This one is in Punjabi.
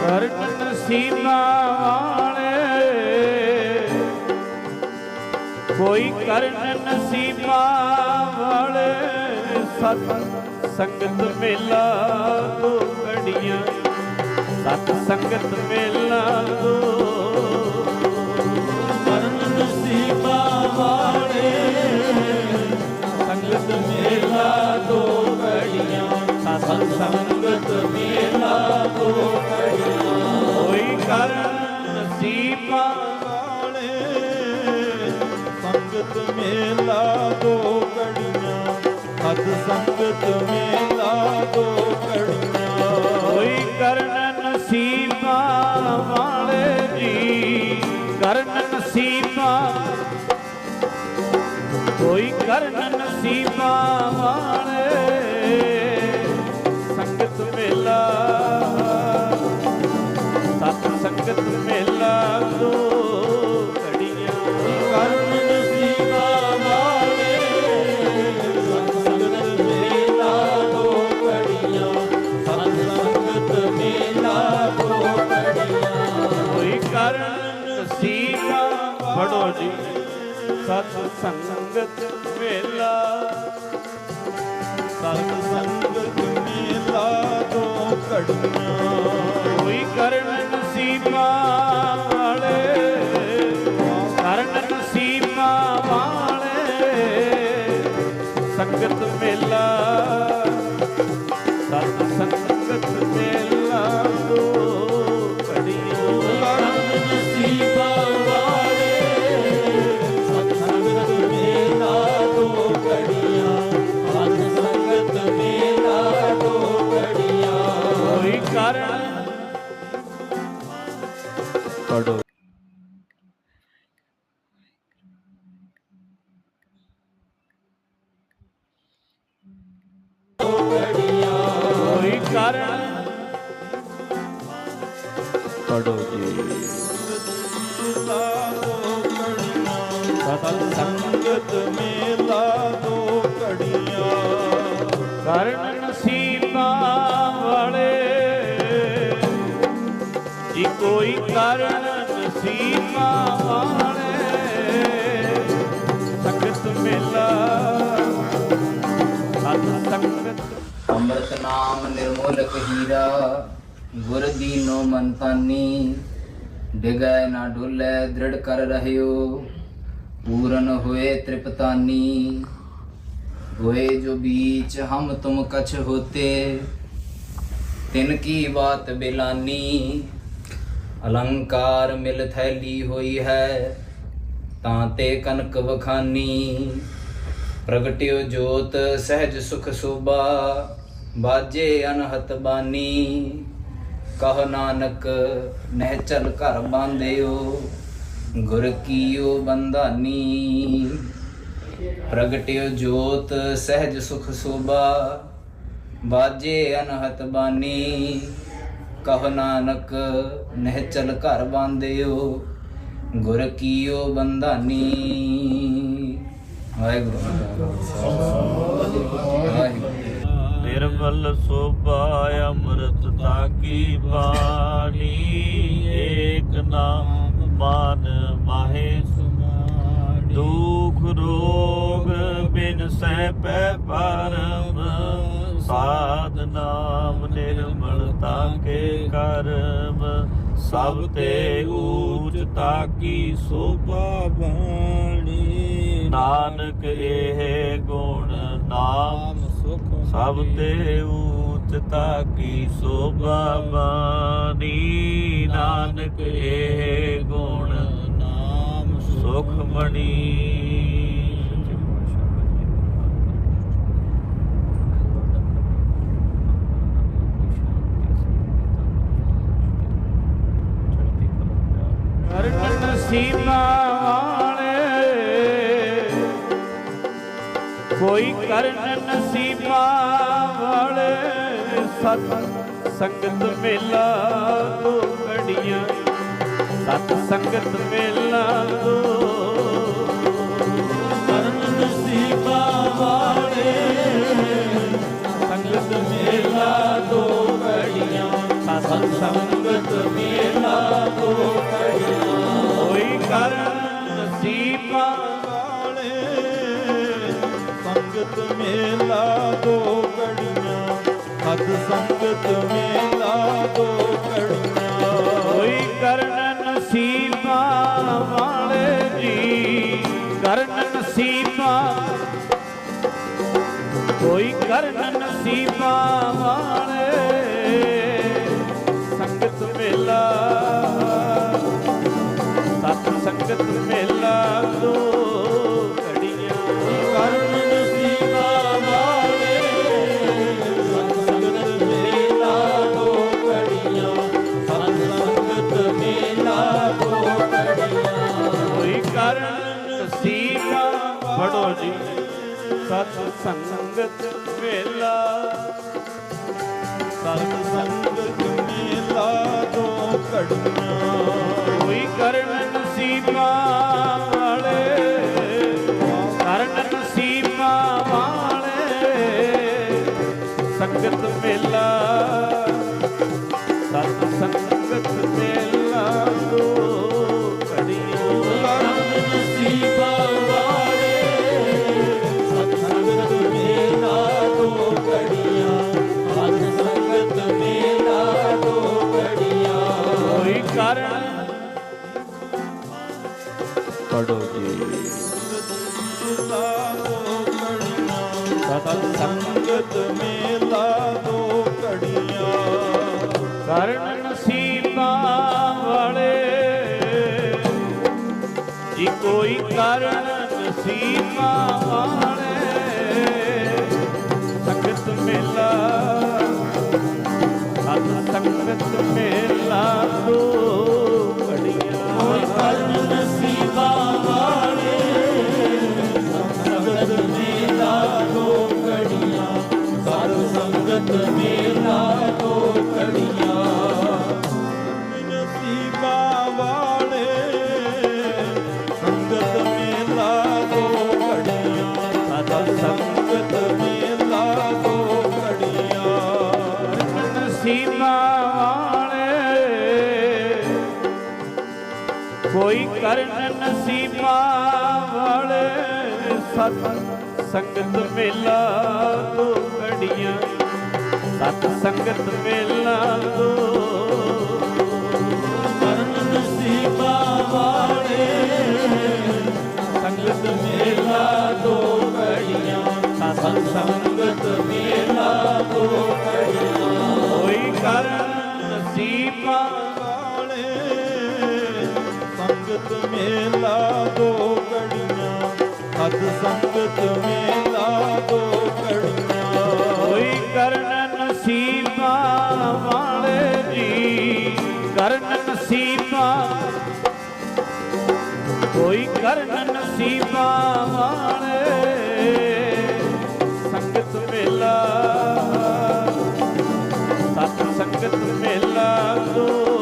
ਕਰਨ ਨਸੀਬਾਂ ਵਾਲੇ ਕੋਈ ਕਰਨ ਨਸੀਬਾਂ ਵਾਲੇ ਸਤ ਸੰਗਤ ਮੇਲਾ ਦੋ ਘੜੀਆਂ ਸਤ ਸੰਗਤ ਕੋਈ ਕਰਨ ਨਸੀਬਾਂ ਵਾਲੇ ਸੰਗਤ ਮੇਲਾ ਦੋ ਘੜੀਆਂ ਸਤ ਸੰਗਤ ਮੇਲਾ ਦੋ ਘੜੀਆਂ ਕੋਈ ਕਰਨ ਨਸੀਬਾਂ ਵਾਲੇ ਜੀ ਕਰਨ ਨਸੀਬਾਂ ਕੋਈ ਕਰਨ ਨਸੀਬਾਂ ਵਾਲੇ ਸਤ ਸੰਗਤ ਮੇਲਾ। ਸਤ ਸੰਗਤ ਮੇਲਾ ਦੋ ਘੜੀਆਂ। ਕੋਈ ਕਰਨ ਸੰਗਤ ਮੇਲਾ ਪੜੋ ਜੀ। ਘੜੀਆਂ ਸਤ ਸੰਗਤ ਮੇਲਾ ਦੋ ਕਰਨ? ਜੀ ਕੋਈ ਕਰਨ ਨਸੀਬਾ ਵਾਲੇ ਤਖਤ ਮੇਲਾ। ਸਤ ਤਖਤ ਅੰਮ੍ਰਿਤ ਨਾਮ ਨਿਰਮੋਲਕ ਹੀਰਾ, ਗੁਰ ਦੀਨੋ ਮਨ ਤਾਨੀ ਡਿਗੈ ਨਾ ਡੁੱਲੇ, ਦ੍ਰਿੜ ਕਰ ਰਹਿਓ, ਪੂਰਨ ਹੋਏ ਤ੍ਰਿਪਤਾਨੀ। ਹੋਏ ਜੋ ਬੀਚ ਹਮ ਤੁਮ ਕਛ ਹੋਤੇ, ਤਿਨ ਕੀ ਬਾਤ ਬਿਲਾਨੀ। ਅਲੰਕਾਰ ਮਿਲ ਥੈਲੀ ਹੋਈ ਹੈ, ਤਾਂ ਤੇ ਕਨਕ ਵਖਾਨੀ। ਪ੍ਰਗਟਿਓ ਜੋਤ ਸਹਿਜ ਸੁਖ ਸੋਭਾ, ਬਾਜੇ ਅਨਹਤ ਬਾਨੀ। ਕਹ ਨਾਨਕ, ਨਹਿ ਚਲ ਘਰ ਬਾਂਧਿਓ, ਗੁਰ ਕੀਓ ਬੰਦਾਨੀ ਪ੍ਰਗਟਿਓ ਜੋਤ ਸਹਿਜ ਸੁਖ ਸੋਭਾ, ਬਾਜੇ ਅਨਹਤ ਬਾਨੀ। ਕਹ ਨਾਨਕ, ਨਹਿ ਚਲ ਘਰ ਬਾਂਧਿਓ, ਗੁਰ ਕੀਓ ਬੰਧਾਨੀ। ਵਾਹਿਗੁਰੂ ਵਾਹਿਗੁਰੂ। ਨਿਰਮਲ ਸੋਭਾ ਅੰਮ੍ਰਿਤ ਤਾਕੀ ਬਾਣੀ, ਏਕ ਨਾਮ ਮਾਨ ਮਾਹੇ ਸੁਮਾਣੀ। ਦੁਖ ਰੋਗ ਬਿਨ ਸਹਿ ਪੈ ਪਰਮ ਸਾਧ ਨਾਮ ਨਿਰਮਲ ਤਾਕੇ ਕਰਮ, ਸਭ ਤੇ ਊਚ ਤਾਕੀ ਸੋਭਾ ਬਾਣੀ ਨਾਨਕ ਇਹ ਗੁਣ ਨਾਮ ਸੁਖ ਸਭ ਤੇ ਊਚ ਤਾਕੀ ਸੋਭਾ ਬਾਣੀ ਨਾਨਕ ਇਹ ਗੁਣ ਨਾਮ ਸੁਖ ਮਣੀ ਨਸੀਬਾ ਵਾਲੇ। ਕੋਈ ਕਰਨ ਨਸੀਬਾ ਵਾਲੇ। ਸਤ ਸੰਗਤ ਮੇਲਾ ਤੋਂ ਘੜੀਆਂ ਸਤ ਸੰਗਤ ਮੇਲਾ ਤੋਂ ਕਰਨ ਨਸੀਬਾ ਵਾਲੇ। ਸੰਗਤ ਮੇਲਾ ਤੋਂ ਘੜੀਆਂ ਸਤ ਸੰਗਤ ਮੇਲਾ ਤੋਂ ਕਰ ਨਸੀਬਾਂ ਵਾਲੇ। ਸੰਗਤ ਮੇਲਾ ਦੋ ਕੜੀਆਂ ਹੱਥ ਸੰਗਤ ਮੇਲਾ ਦੋ ਕੜੀਆਂ ਹੋਈ ਕਰਨ ਨਸੀਬਾਂ ਵਾਲੇ ਜੀ ਕਰਨ ਨਸੀਬਾਂ। ਕੋਈ ਕਰਨ ਨਸੀਬਾਂ ਵਾਲੇ। ਸੰਗਤ ਮੇਲਾ ਦੋ ਘੜੀਆਂ ਕਰਨ ਨਸੀਬਾਂ ਸੰਗਤ ਮੇਲਾ ਦੋ ਘੜੀਆਂ ਸਤ ਸੰਗਤ ਮੇਲਾ ਦੋ ਘੜੀਆਂ ਕੋਈ ਕਰਨ ਨਸੀਬਾਂ ਪੜੋ ਜੀ। ਸਤ ਸੰਗਤ ਮੇਲਾ। ਸਤ ਸੰਗਤ ਮੇਲਾ ਦੋ ਘੜੀਆਂ ਪੜੋ ਜੀ। ਸਤ ਸੰਗਤ ਮੇਲਾ ਦੋ ਘੜੀਆਂ। ਕਰਨ ਨਸੀਬਾਂ ਵਾਲੇ। ਜੀ ਕੋਈ ਕਰਨ ਨਸੀਬਾਂ ਵਾਲੇ। ਸਤ ਸੰਗਤ ਮੇਲਾ ਕੋਈ ਕਰਨ ਨਸੀਬਾਂ ਵਾਲੇ ਸਤ ਸੰਗਤ ਮੇਲਾ ਦੋ ਘੜੀਆਂ ਸਤ ਸੰਗਤ ਮੇਲਾ ਦੋ ਕਰਨ ਨਸੀਬਾਂ ਵਾਲੇ ਸੰਗਤ ਮੇਲਾ ਦੋ ਘੜੀਆਂ ਸਤ ਸੰਗਤ ਮੇਲਾ ਦੋ ਸੰਗਤ ਮੇਲਾ ਦੋ ਕੜੀਆਂ। ਹੋਈ ਕਰਨ ਨਸੀਬਾ ਵਾਲੇ ਕਰਨ ਕੋਈ ਕਰਨ ਨਸੀਬਾ ਵਾਲੇ ਮੇਲਾ। ਸਤ ਸੰਗਤ ਮੇਲਾ ਦੋ